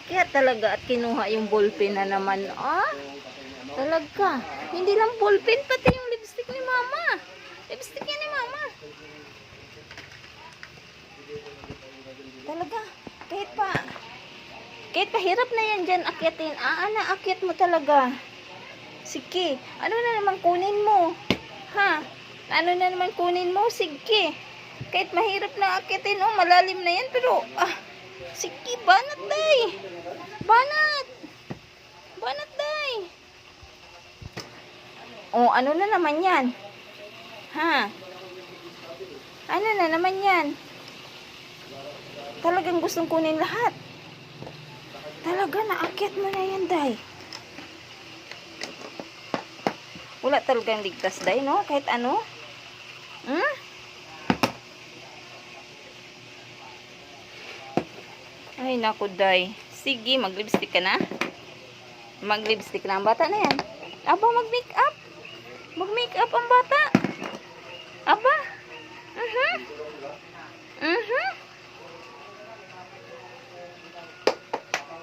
Aakyat talaga at kinuha yung ballpen na naman. Ah, talaga. Hindi lang ballpen, pati yung lipstick ni mama. Lipstick yan ni mama. Talaga. Kahit pa, kahit pahirap na yan dyan akyatin. Ah, ana, akyat mo talaga. Sige. Ano na naman kunin mo? Ha? Ano na naman kunin mo? Sige. Kahit mahirap na akyatin, oh, malalim na yan, pero, ah, sige, banat, day. Banat. Banat, day. Oh, ano na naman yan? Ha? Ano na naman yan? Talagang gustong kunin lahat. Talaga, naakyat mo na yan, day. Wala talagang ligtas, day, no? Kahit ano. Hmm? Ay, naku, day. Sige, mag-lipstick ka na. Mag-lipstick na ang bata na yan. Aba, mag-make up. Mag-make up ang bata.